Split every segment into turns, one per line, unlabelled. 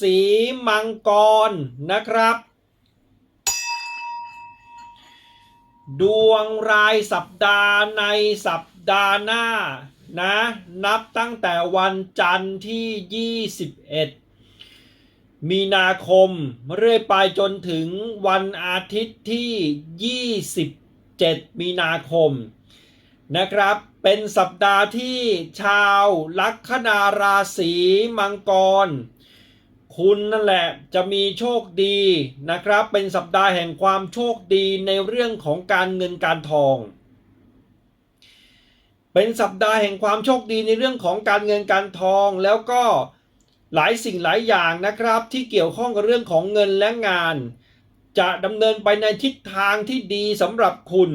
ศีมังกรนะครับ ดวงรายสัปดาห์ในสัปดาห์หน้านะนับตั้งแต่วันจันทร์ที่ 21 มีนาคมเรื่อยไปจนถึงวันอาทิตย์ที่ 27 มีนาคมนะครับเป็นสัปดาห์ที่ชาวลัคนาราศีมังกร คุณนั่นแหละจะมีโชคดีนะครับ เป็นสัปดาห์แห่งความโชคดีในเรื่องของการเงินการทอง เป็นสัปดาห์แห่งความโชคดีในเรื่องของการเงินการทอง แล้วก็หลายสิ่งหลายอย่างนะครับ ที่เกี่ยวข้องกับเรื่องของเงินและงาน จะดำเนินไปในทิศทางที่ดีสำหรับคุณ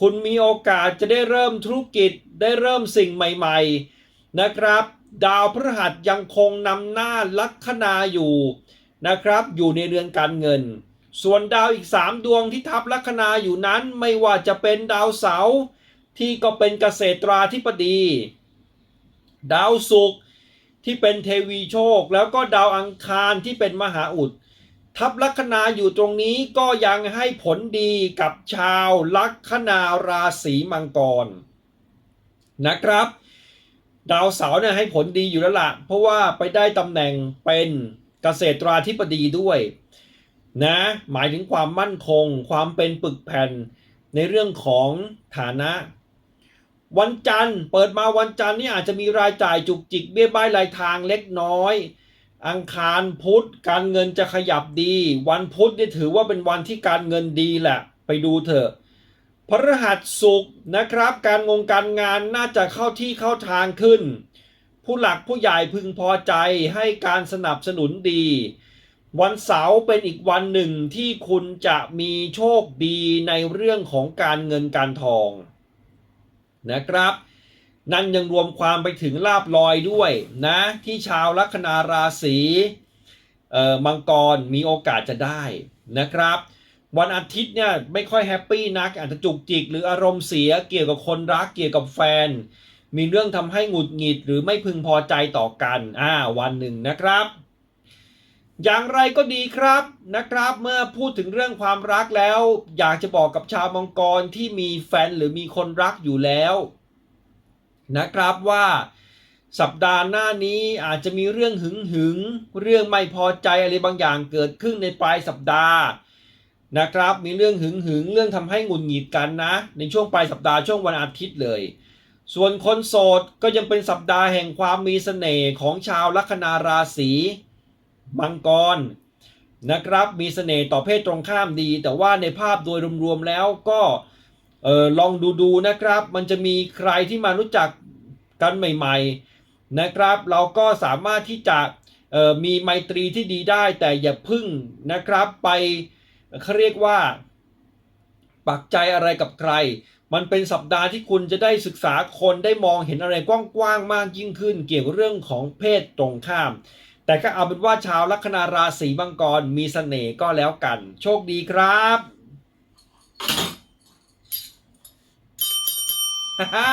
คุณมีโอกาสจะได้เริ่มธุรกิจได้เริ่มสิ่งใหม่ ๆ นะครับ ดาวพฤหัสยังคงนำหน้าลัคนาอยู่นะครับ อยู่ในเรือนการเงิน ส่วนดาวอีก 3 ดวงที่ทับลัคนาอยู่นั้นไม่ว่าจะเป็นดาวเสาร์ที่ก็เป็นเกษตราธิบดี ดาวศุกร์ที่เป็นเทวีโชค แล้วก็ดาวอังคารที่เป็นมหาอุด ทับลัคนาอยู่ตรงนี้ก็ยังให้ผลดีกับชาวลัคนาราศีมังกรนะครับ ดาวเสาร์เนี่ยให้ผลดีอยู่แล้วล่ะ เพราะว่าไปได้ตำแหน่งเป็นเกษตราธิบดีด้วยนะหมายถึงความมั่นคง ความเป็นปึกแผ่นในเรื่องของฐานะ วันจันทร์เปิดมาวันจันทร์นี่อาจจะมีรายจ่ายจุกจิกเบี้ยบ้ายรายทางเล็กน้อย อังคารพุธการเงินจะขยับดี วันพุธนี่ถือว่าเป็นวันที่การเงินดีแหละ ไปดูเถอะ พฤหัสศุกนะครับ การงงการงานน่าจะเข้าที่เข้าทางขึ้น ผู้หลักผู้ใหญ่พึงพอใจให้การสนับสนุนดี วันเสาร์เป็นอีกวันหนึ่งที่คุณจะมีโชคดีในเรื่องของการเงินการทองนะครับ นั่นยังรวมความไปถึงลาบลอยด้วยนะ ที่ชาวลัคนาราศีมังกรมีโอกาสจะได้นะครับ วันอาทิตย์เนี่ยไม่ค่อยแฮปปี้นักอาจจะจุกจิก หรืออารมณ์เสียเกี่ยวกับคนรักเกี่ยวกับแฟน มีเรื่องทำให้หงุดหงิดหรือไม่พึงพอใจต่อกันอ่าวันหนึ่งนะครับ อย่างไรก็ดีครับนะครับ เมื่อพูดถึงเรื่องความรักแล้ว อยากจะบอกกับชาวมังกรที่มีแฟนหรือมีคนรักอยู่แล้ว นะครับว่าสัปดาห์หน้านี้อาจจะมีเรื่องหึงหึงเรื่องไม่พอใจอะไรบางอย่างเกิดขึ้นในปลายสัปดาห์ นะครับ มีเรื่องหึงหึงเรื่องทำให้หงุดหงิดกันนะ ในช่วงปลายสัปดาห์ช่วงวันอาทิตย์เลย ส่วนคนโสดก็ยังเป็นสัปดาห์แห่งความมีเสน่ห์ของชาวลัคนาราศีมังกรนะครับ มีเสน่ห์ต่อเพศตรงข้ามดี แต่ว่าในภาพโดยรวมๆแล้วก็เออลองดูๆนะครับ มันจะมีใครที่มารู้จักกันใหม่ ๆนะครับ เราก็สามารถที่จะมีไมตรีที่ดีได้ แต่อย่าพึ่งนะครับไป เขาเรียกว่า ปักใจอะไรกับใคร มันเป็นสัปดาห์ที่คุณจะได้ศึกษาคนได้มองเห็นอะไรกว้างๆมากยิ่งขึ้น เกี่ยวกับเรื่องของเพศตรงข้าม แต่ก็เอาเป็นว่าชาวลัคนาราศีมังกรมีเสน่ห์ก็แล้วกัน โชคดีครับฮ่าฮ่า